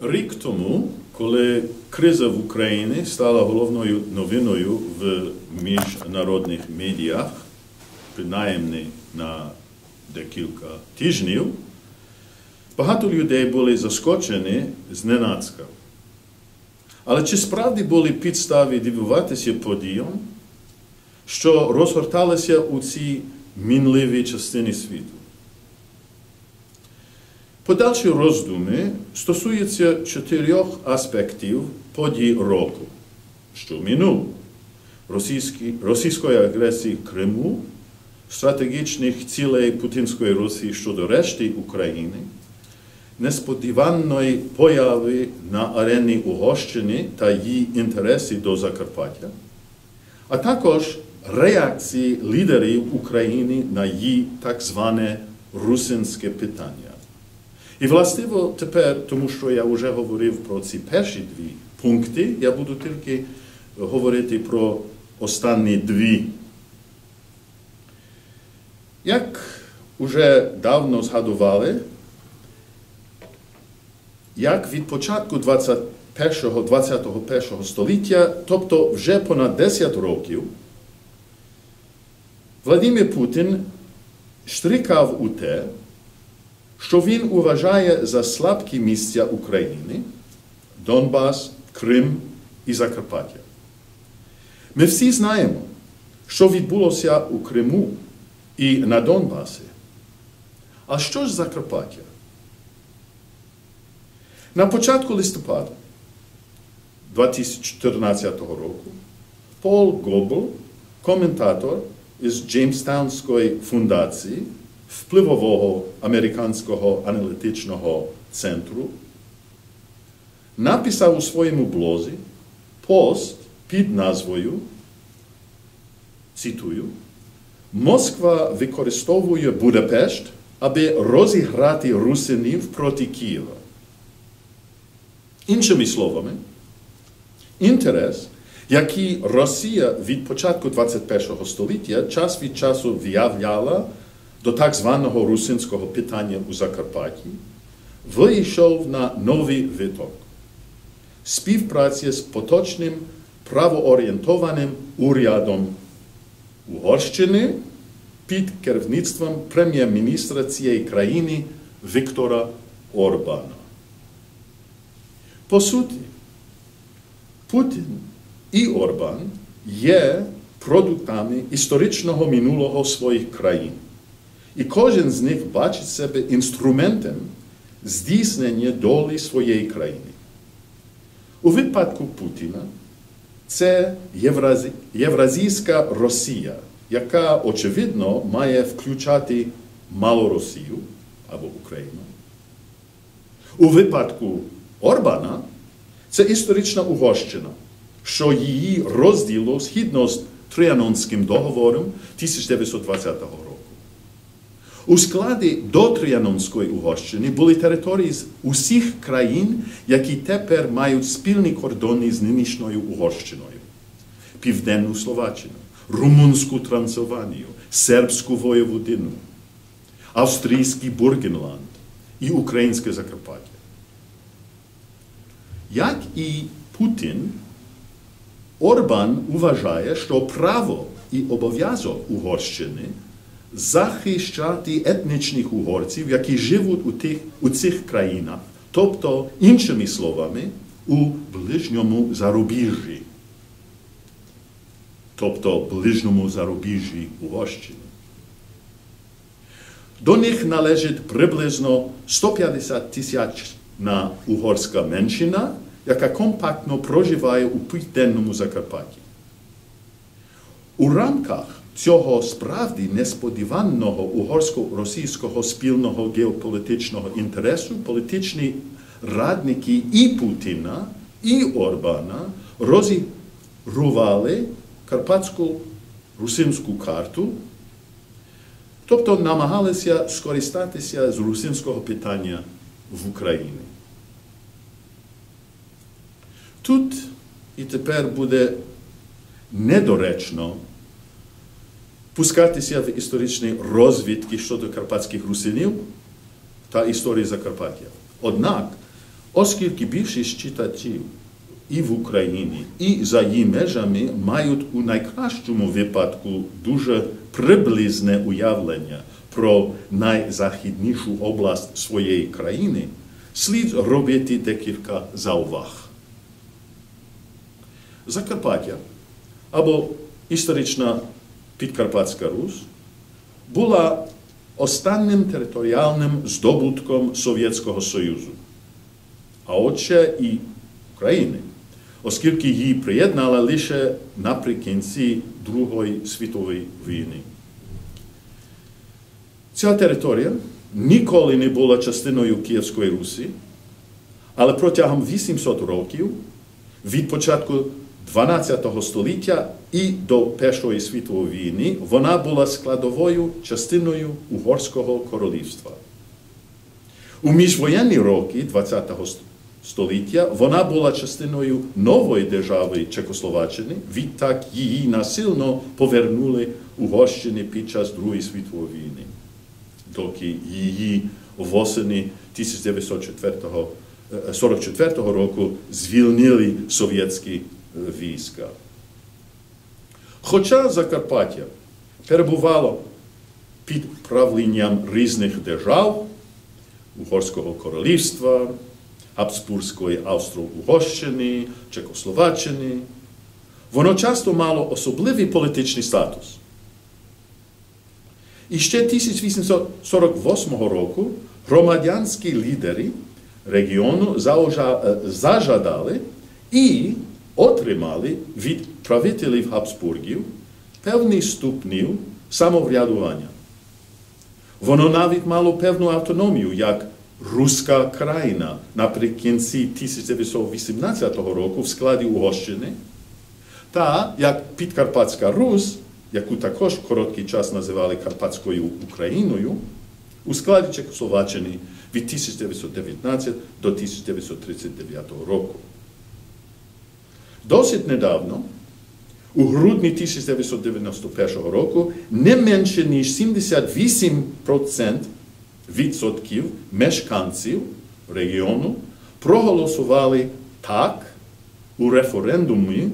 Рік тому, коли криза в Україні стала головною новиною в міжнародних медіях, принаймні на декілька тижнів, багато людей були заскочені зненацька. Але чи справді були підстави дивуватися подіям, що розгорталися у цій мінливій частині світу? Подальші роздуми стосуються чотирьох аспектів подій року, що минув російської агресії Криму, стратегічних цілей Путінської Росії щодо решти України, несподіваної появи на арені Угорщини та її інтереси до Закарпаття, а також реакції лідерів України на її так зване русинське питання. І властиво тепер, тому що я вже говорив про ці перші дві пункти, я буду тільки говорити про останні дві. Як вже давно згадували, як від початку 21 21 століття, тобто вже понад 10 років, Владимир Путін штрикав у те, що він вважає за слабкі місця України, Донбас, Крим і Закарпаття. Ми всі знаємо, що відбулося у Криму і на Донбасі. А що ж Закарпаття? На початку листопада 2014 року Пол Гобл, коментатор із Джеймстаунської фундації, впливового американського аналітичного центру, написав у своєму блозі пост під назвою, цитую, Москва використовує Будапешт, аби розіграти русинів проти Києва. Іншими словами, інтерес, який Росія від початку 21 століття час від часу виявляла до так званого русинського питання у Закарпатті, вийшов на новий виток. Співпраця з поточним правоорієнтованим урядом Угорщини під керівництвом прем'єр-міністра цієї країни Віктора Орбана. По суті, Путін і Орбан є продуктами історичного минулого своїх країн. І кожен з них бачить себе інструментом здійснення долі своєї країни. У випадку Путіна це Євразійська Росія, яка, очевидно, має включати Малоросію або Україну. У випадку Орбана це історична Угорщина, що її розділо згідно з Трианонським договором 1920 року. У складі до Тріанонської Угорщини були території з усіх країн, які тепер мають спільні кордони з нинішньою Угорщиною. Південну Словаччину, Румунську Трансилванію, Сербську Воєводину, Австрійський Бургенланд і Українське Закарпаття. Як і Путін, Орбан вважає, що право і обов'язок Угорщини – захищати етнічних угорців, які живуть у, тих, у цих країнах, тобто, іншими словами, у ближньому зарубіжжі, тобто ближньому зарубіжжі Угорщини. До них належить приблизно 150 тисяч на угорська меншина, яка компактно проживає у південному Закарпатті. У рамках цього справді несподіваного угорсько-російського спільного геополітичного інтересу політичні радники і Путіна, і Орбана розігрували карпатську русинську карту, тобто намагалися скористатися з русинського питання в Україні. Тут і тепер буде недоречно пускатися в історичні розвідки щодо карпатських русинів та історії Закарпаття. Однак оскільки більшість читачів і в Україні, і за її межами мають у найкращому випадку дуже приблизне уявлення про найзахіднішу область своєї країни, слід робити декілька зауваг. Закарпаття або історична Підкарпатська Русь була останнім територіальним здобутком Совєтського Союзу, а отже і України, оскільки її приєднали лише наприкінці Другої світової війни. Ця територія ніколи не була частиною Київської Русі, але протягом 800 років від початку 12 століття і до Першої світової війни вона була складовою частиною Угорського королівства. У міжвоєнні роки 20 століття вона була частиною нової держави Чехословаччини, відтак її насильно повернули Угорщині під час Другої світової війни, доки її восени 1944 року звільнили совєтські війська. Хоча Закарпаття перебувало під правлінням різних держав, Угорського королівства, Габсбурзької Австро-Угорщини, Чехословаччини, воно часто мало особливий політичний статус. І ще 1848 року громадянські лідери регіону зажадали і отримали від правителів Габсбургів певний ступнів самоврядування. Воно навіть мало певну автономію, як руська країна наприкінці 1918 року в складі Угорщини, та як Підкарпатська Русь, яку також короткий час називали Карпатською Україною, у складі Чехословаччини від 1919 до 1939 року. Досить недавно, у грудні 1991 року, не менше ніж 78% відсотків мешканців регіону проголосували так у референдумі,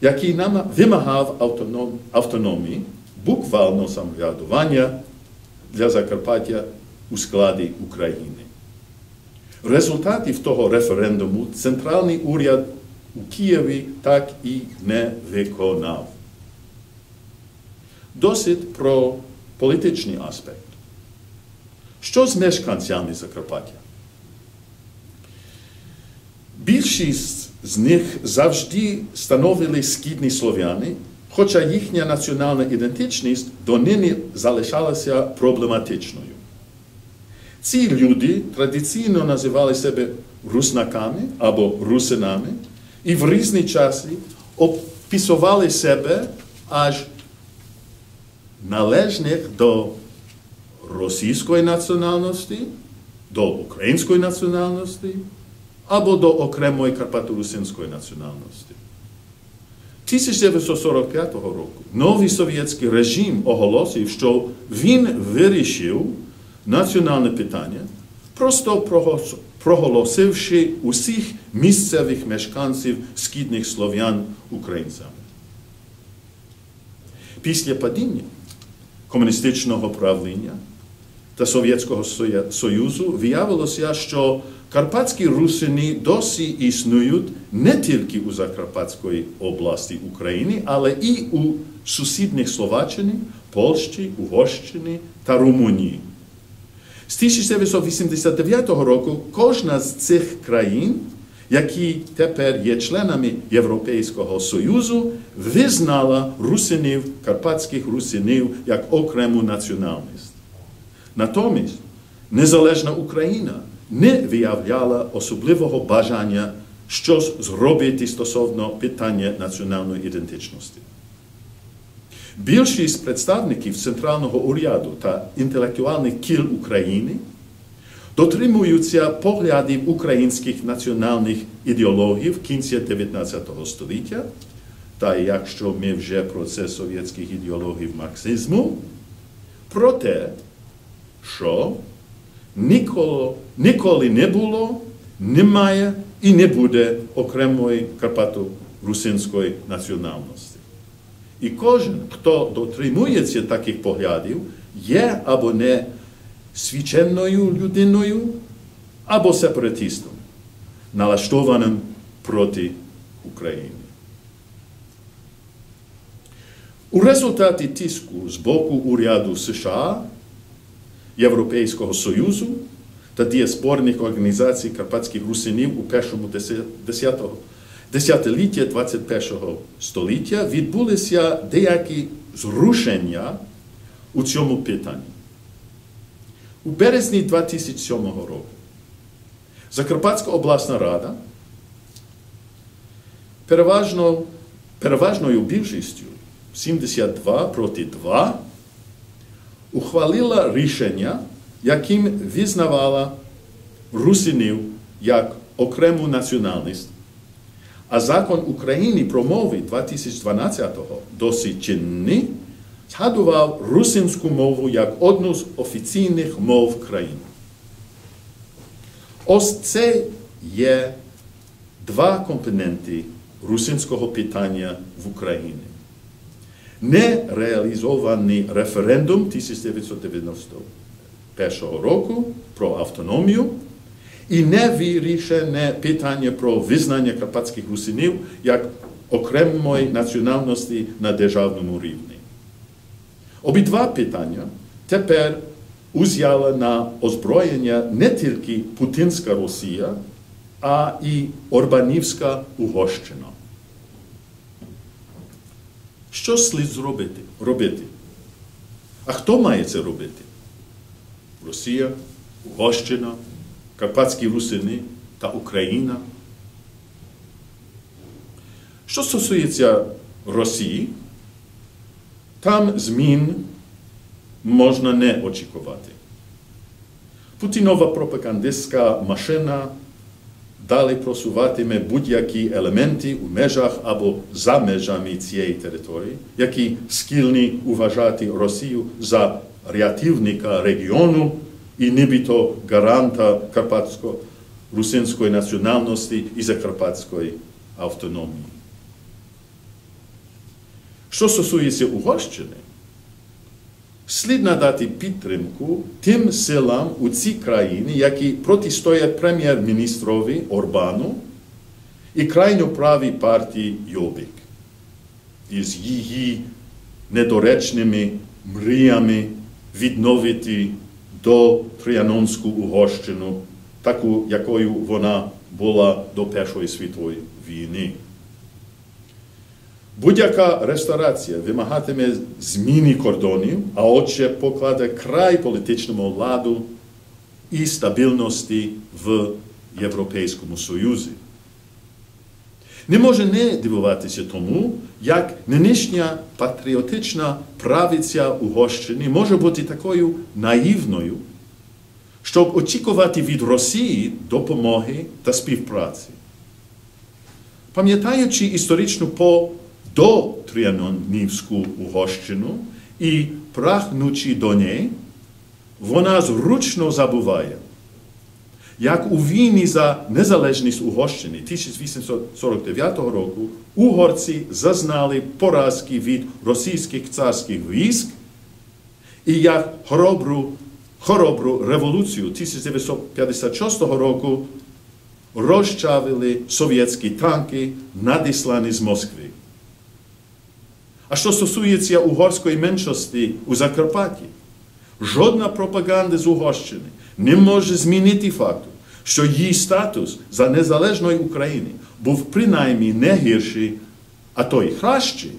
який нам вимагав автоном, автономії, буквально самоврядування для Закарпаття у складі України. Результатів того референдуму центральний уряд у Києві так і не виконав. Досить про політичний аспект. Що з мешканцями Закарпаття? Більшість з них завжди становили східні слов'яни, хоча їхня національна ідентичність донині залишалася проблематичною. Ці люди традиційно називали себе руснаками або русинами і в різні часи описували себе аж належних до російської національності, до української національності або до окремої карпато-русинської національності. 1945 року новий совєтський режим оголосив, що він вирішив національне питання, просто проголосивши усіх місцевих мешканців східних слов'ян українцями. Після падіння комуністичного правління та Совєтського Союзу виявилося, що карпатські русини досі існують не тільки у Закарпатської області України, але і у сусідніх Словаччині, Польщі, Угорщині та Румунії. З 1989 року кожна з цих країн, які тепер є членами Європейського Союзу, визнала русинів, карпатських русинів як окрему національність. Натомість незалежна Україна не виявляла особливого бажання щось зробити стосовно питання національної ідентичності. Більшість представників центрального уряду та інтелектуальних кіл України дотримуються поглядів українських національних ідеологів кінця 19 століття, та якщо ми вже про це совєтських ідеологів марксизму, про те, що ніколи, ніколи не було немає і не буде окремої карпато-русинської національності. І кожен, хто дотримується таких поглядів, є або не священною людиною, або сепаратистом, налаштованим проти України. У результаті тиску з боку уряду США, Європейського Союзу та діаспорних організацій карпатських русинів у першому десятилітті 21 століття відбулися деякі зрушення у цьому питанні. У березні 2007 року Закарпатська обласна рада переважно, переважною більшістю 72 проти 2 ухвалила рішення, яким визнавала русинів як окрему національність, а закон України про мови 2012-го досить чинний згадував русинську мову як одну з офіційних мов країни. Ось це є два компоненти русинського питання в Україні. Нереалізований референдум 1991 року про автономію і невирішене питання про визнання карпатських русинів як окремої національності на державному рівні. Обидва питання тепер узяла на озброєння не тільки Путінська Росія, а і Орбанівська Угорщина. Що слід зробити? робити? А хто має це робити? Росія, Угорщина, Карпатські Русини та Україна. Що стосується Росії, там змін можна не очікувати. Путінова пропагандистська машина далі просуватиме будь-які елементи у межах або за межами цієї території, які схильні вважати Росію за рятівника регіону і нібито гаранта карпатсько-русинської національності і закарпатської автономії. Що стосується Угорщини, слід надати підтримку тим силам у цій країні, які протистоять прем'єр-міністрові Орбану і крайньоправій партії Йобік із її недоречними мріями відновити до Тріанонську Угорщину, таку, якою вона була до Першої світової війни. Будь-яка реставрація вимагатиме зміни кордонів, а отже покладе край політичному ладу і стабільності в Європейському Союзі. Не може не дивуватися тому, як нинішня патріотична правиця Угорщини може бути такою наївною, щоб очікувати від Росії допомоги та співпраці. Пам'ятаючи історичну по до Тріанонівську Угорщину і, прагнучи до неї, вона зручно забуває, як у війні за незалежність Угорщини 1849 року угорці зазнали поразки від російських царських військ, і як хоробру, хоробру революцію 1956 року розчавили совєтські танки, надіслані з Москви. А що стосується угорської меншості у Закарпатті, жодна пропаганда з Угорщини не може змінити факту, що її статус за незалежної України був принаймні не гірший, а то й кращий,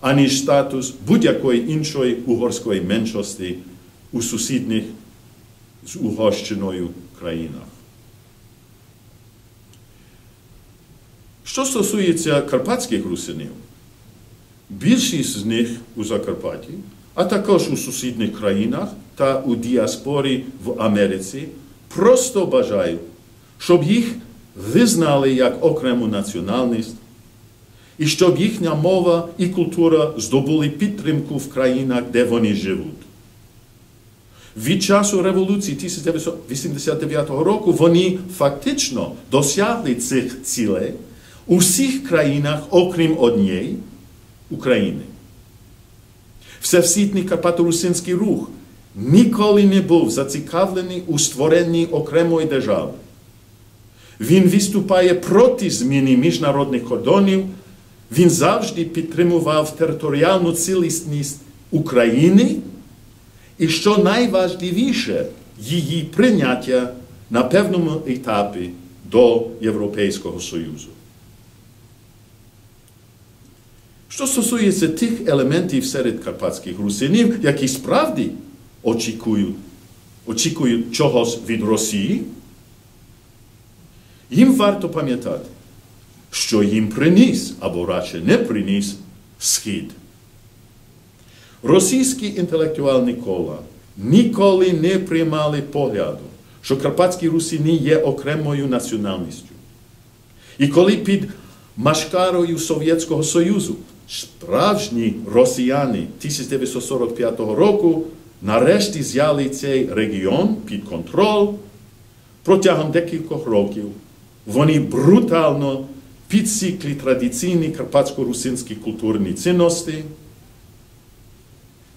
аніж статус будь-якої іншої угорської меншості у сусідніх з Угорщиною країнах. Що стосується карпатських русинів, Більшість з них у Закарпатті, а також у сусідніх країнах та у діаспорі в Америці просто бажають, щоб їх визнали як окрему національність, і щоб їхня мова і культура здобули підтримку в країнах, де вони живуть. Від часу революції 1989 року вони фактично досягли цих цілей у всіх країнах, окрім однієї України. Всесвітній Карпаторусинський рух ніколи не був зацікавлений у створенні окремої держави. Він виступає проти зміни міжнародних кордонів, він завжди підтримував територіальну цілісність України і, що найважливіше, її прийняття на певному етапі до Європейського Союзу. Що стосується тих елементів серед карпатських русинів, які справді очікують, очікують чогось від Росії, їм варто пам'ятати, що їм приніс або радше не приніс Схід. Російські інтелектуальні кола ніколи не приймали погляду, що карпатські русини є окремою національністю. І коли під машкарою Совєтського Союзу справжні росіяни 1945 року нарешті взяли цей регіон під контроль, протягом декількох років вони брутально підсікли традиційні карпатсько-русинські культурні цінності,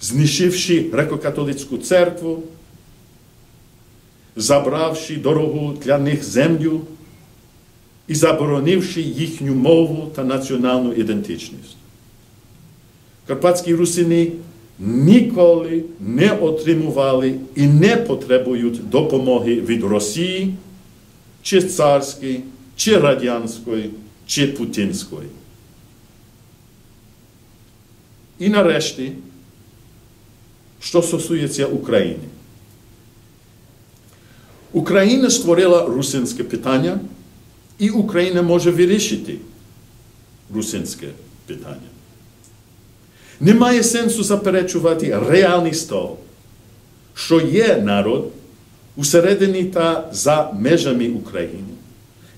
знищивши греко-католицьку церкву, забравши дорогу для них землю і заборонивши їхню мову та національну ідентичність. Карпатські русини ніколи не отримували і не потребують допомоги від Росії, чи царської, чи радянської, чи путінської. І нарешті, що стосується України. Україна створила русинське питання, і Україна може вирішити русинське питання. Немає сенсу заперечувати реальність того, що є народ усередині та за межами України,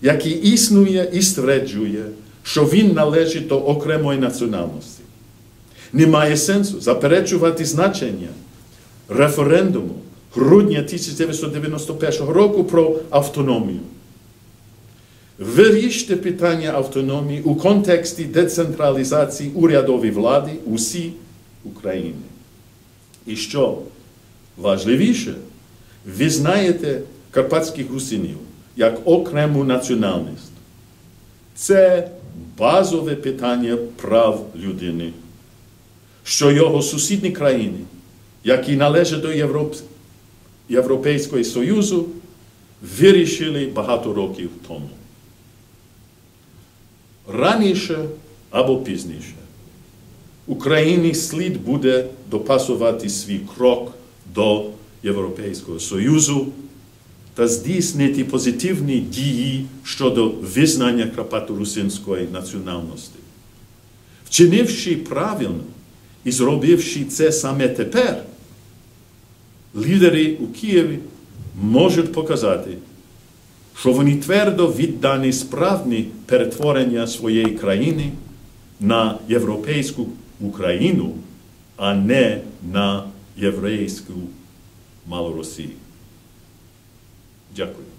який існує і стверджує, що він належить до окремої національності. Немає сенсу заперечувати значення референдуму грудня 1991 року про автономію. Виріште питання автономії у контексті децентралізації урядової влади усі України. І що важливіше, ви знаєте карпатських русинів як окрему національність. Це базове питання прав людини, що його сусідні країни, які належать до Європ... Європейського Союзу, вирішили багато років тому. Раніше або пізніше Україні слід буде допасувати свій крок до Європейського Союзу та здійснити позитивні дії щодо визнання Карпато-Русинської національності. Вчинивши правильно і зробивши це саме тепер, лідери у Києві можуть показати, що вони твердо віддані справні перетворення своєї країни на європейську Україну, а не на єврейську Малоросію. Дякую.